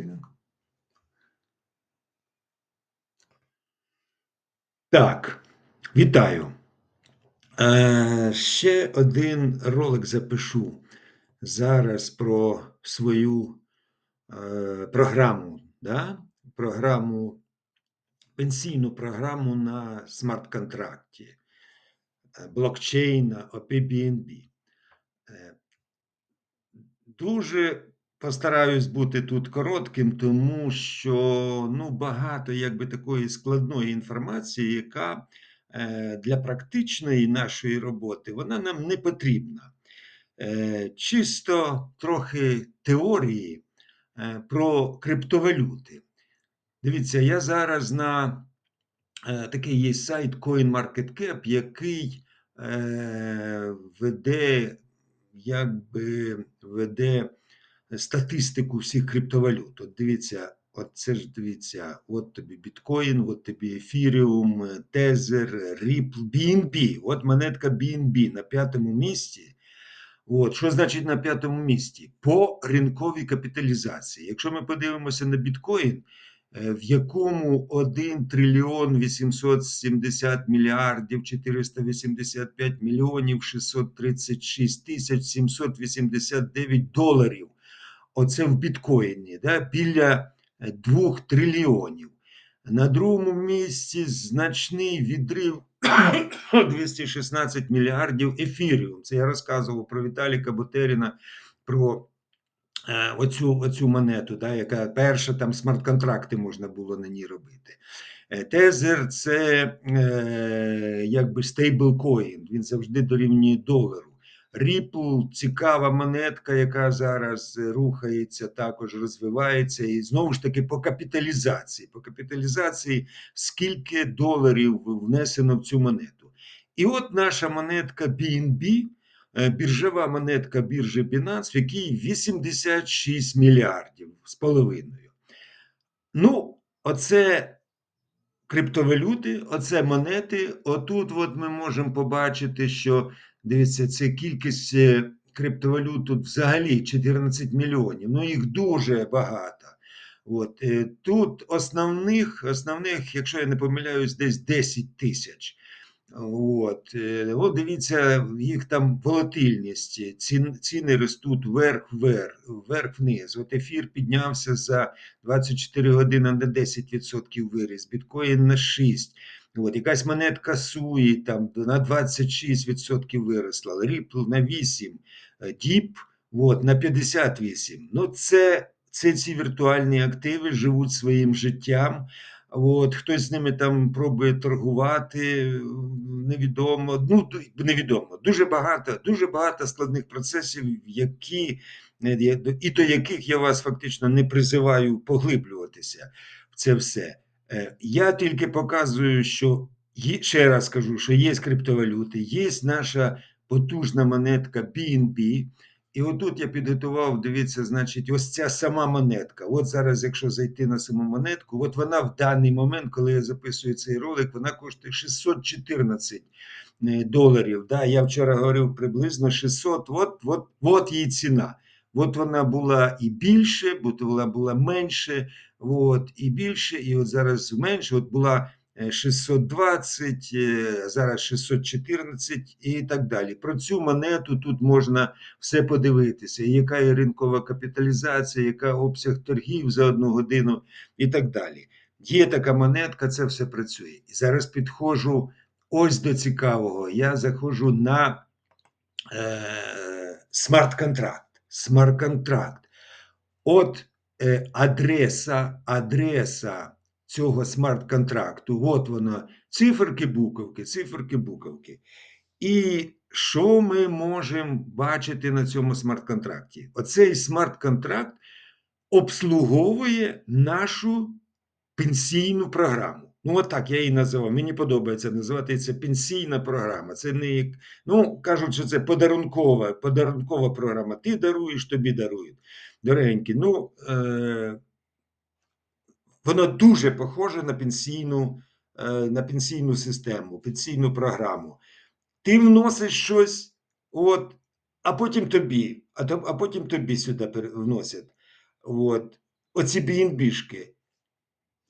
записую. Так, вітаю. Е, ще один ролик запишу зараз про свою е, програму, да? програму, пенсійну програму на смарт-контракті, е, блокчейна OPBNB. Е, Дуже постараюсь бути тут коротким, тому що ну, багато якби такої складної інформації, яка е, для практичної нашої роботи вона нам не потрібна. Е, чисто трохи теорії е, про криптовалюти. Дивіться, я зараз на такий є сайт CoinMarketCap, який веде якби веде статистику всіх криптовалют. От дивіться, от це ж дивіться, от тобі біткоін, от тобі ефіріум, тезер, ріпл, BNB. От монетка BNB на п'ятому місці. От, Що значить на п'ятому місці? По ринковій капіталізації. Якщо ми подивимося на біткоін, Е, в якому 1 трильйон 870 мільярдів 485 мільйонів 636 тисяч 789 доларів. Оце в біткоїні, да, біля 2 трильйонів. На другому місці значний відрив 216 мільярдів ефіріум. Це я розказував про Віталіка Бутеріна, про Е, оцю оцю монету, да, яка перша там смарт-контракти можна було на ній робити. Е, тезер це е, якби стейблкоін, він завжди дорівнює долару. Ripple – цікава монетка, яка зараз рухається, також розвивається. І знову ж таки по капіталізації. По капіталізації, скільки доларів внесено в цю монету. І от наша монетка BNB – Е, біржова монетка біржі Binance, в якій 86 мільярдів з половиною. Ну, оце криптовалюти, оце монети. Отут от ми можемо побачити, що дивіться, це кількість е, криптовалют тут взагалі 14 мільйонів. Ну, їх дуже багато. От, е, Тут основних, основних, якщо я не помиляюсь, десь 10 тисяч. От, е, от дивіться, їх там волатильність, ціни, ростуть вверх-вверх, вверх-вниз. От ефір піднявся за 24 години на 10% виріс, біткоін на 6%. От, якась монетка Суї там на 26% виросла, Ripple на 8%, Діп от, на 58%. Ну, це, це ці віртуальні активи живуть своїм життям. От, Хтось з ними там пробує торгувати, невідомо. Ну, невідомо. Дуже багато дуже багато складних процесів, які, і до яких я вас фактично не призиваю поглиблюватися в це все. Е, я тільки показую, що ще раз кажу, що є криптовалюти, є наша потужна монетка BNB, і отут я підготував, дивіться, значить, ось ця сама монетка. От зараз, якщо зайти на саму монетку, от вона в даний момент, коли я записую цей ролик, вона коштує 614 е, доларів. Да? Я вчора говорив приблизно 600, от, от, от її ціна. От вона була і більше, бо вона була менше, от, і більше, і от зараз менше. От була 620, е, зараз 614 і так далі. Про цю монету тут можна все подивитися, яка є ринкова капіталізація, яка обсяг торгів за одну годину і так далі. Є така монетка, це все працює. І зараз підходжу ось до цікавого. Я заходжу на е, смарт-контракт. Смарт-контракт. От е, адреса, адреса цього смарт-контракту. От воно, циферки, буковки, циферки, буковки. І що ми можемо бачити на цьому смарт-контракті? Оцей смарт-контракт обслуговує нашу пенсійну програму. Ну, от так я її називав. Мені подобається називати це пенсійна програма. Це не ну кажуть, що це подарункова подарункова програма. Ти даруєш, тобі дарують. Дорогенькі, ну е, Воно дуже похоже на пенсійну е, на пенсійну систему, пенсійну програму. Ти вносиш щось, от, а потім тобі, а а потім тобі сюди вносять. От. оці BNB-шки.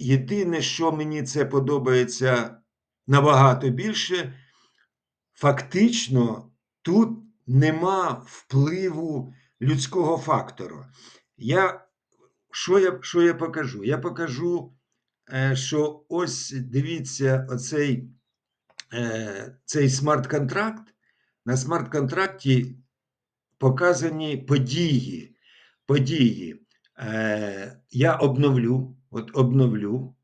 Єдине, що мені це подобається набагато більше, фактично тут нема впливу людського фактору. Я, що, я, що я покажу? Я покажу, е, що ось дивіться, оцей е, цей смарт-контракт. На смарт-контракті показані події. Події. Е, Я обновлю, от обновлю.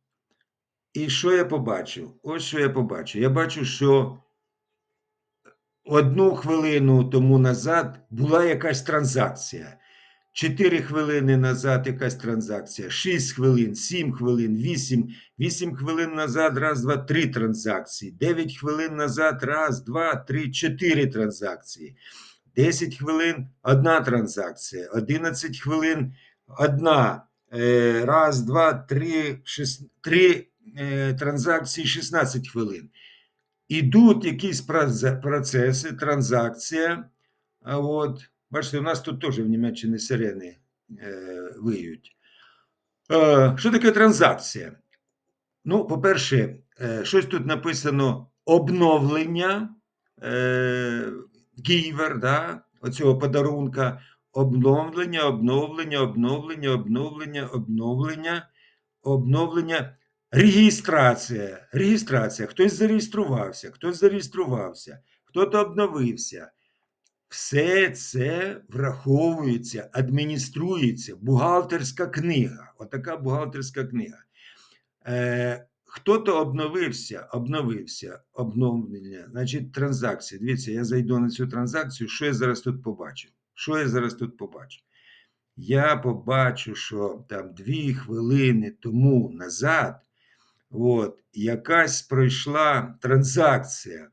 І що я побачив? Ось що я побачив. Я бачу, що одну хвилину тому назад була якась транзакція. 4 хвилини назад якась транзакція, 6 хвилин, 7 хвилин, 8, 8 хвилин назад, раз, два, три транзакції, 9 хвилин назад, раз, два, три, чотири транзакції, 10 хвилин одна транзакція, 11 хвилин одна, раз, два, три, шість, три е, транзакції, 16 хвилин. Ідуть якісь процеси, транзакція. А от, бачите, у нас тут теж в Німеччині сирени е, виють. Е, що таке транзакція? Ну, по-перше, е, щось тут написано обновлення е, гівер, да, оцього подарунка. Обновлення, обновлення, обновлення, обновлення, обновлення, обновлення. Реєстрація. Реєстрація. Хтось зареєструвався, хтось зареєструвався, хтось обновився. Все це враховується, адмініструється, бухгалтерська книга. Отака бухгалтерська книга. Е, Хто-то обновився, обновився, обновлення, значить, транзакція. Дивіться, я зайду на цю транзакцію. Що я зараз тут побачу? Що я зараз тут побачу? Я побачу, що там дві хвилини тому назад от, якась пройшла транзакція.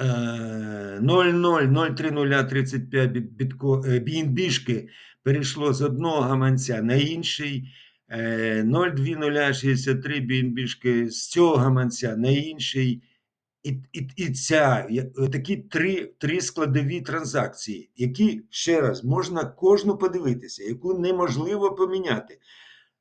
Е, 0,03035 е, перейшло з одного гаманця на інший. е, 0,2063 BNB-шки з цього гаманця на інший. І, і, і ця такі три, три складові транзакції, які ще раз можна кожну подивитися, яку неможливо поміняти.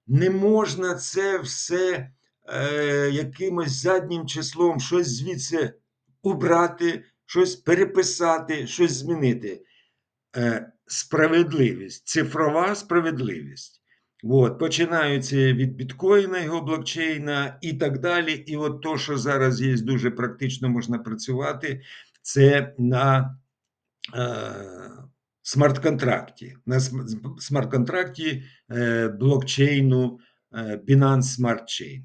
Не можна це все е, якимось заднім числом щось звідси убрати, щось переписати, щось змінити. Е, справедливість, цифрова справедливість. От, починаються від біткоїна, його блокчейна і так далі. І от то, що зараз є дуже практично можна працювати, це на е, смарт-контракті. На смарт-контракті е, блокчейну е, Binance Smart Chain.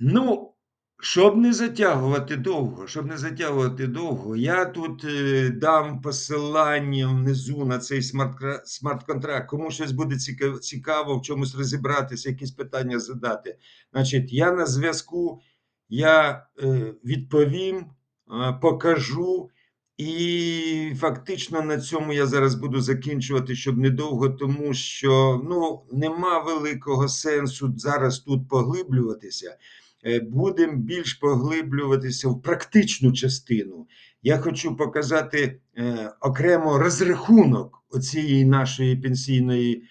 Ну, щоб не затягувати довго, щоб не затягувати довго, я тут е, дам посилання внизу на цей смарт- смарт-контракт. Кому щось буде цікаво, цікаво, в чомусь розібратися, якісь питання задати. Значить, я на зв'язку, я е, відповім, е, покажу. І фактично на цьому я зараз буду закінчувати, щоб недовго, тому що ну, нема великого сенсу зараз тут поглиблюватися. Е, Будемо більш поглиблюватися в практичну частину. Я хочу показати е, окремо розрахунок оцієї нашої пенсійної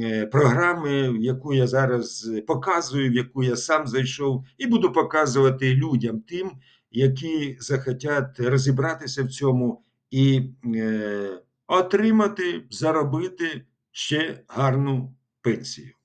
е, програми, яку я зараз показую, в яку я сам зайшов, і буду показувати людям тим, які захотять розібратися в цьому і отримати, заробити ще гарну пенсію.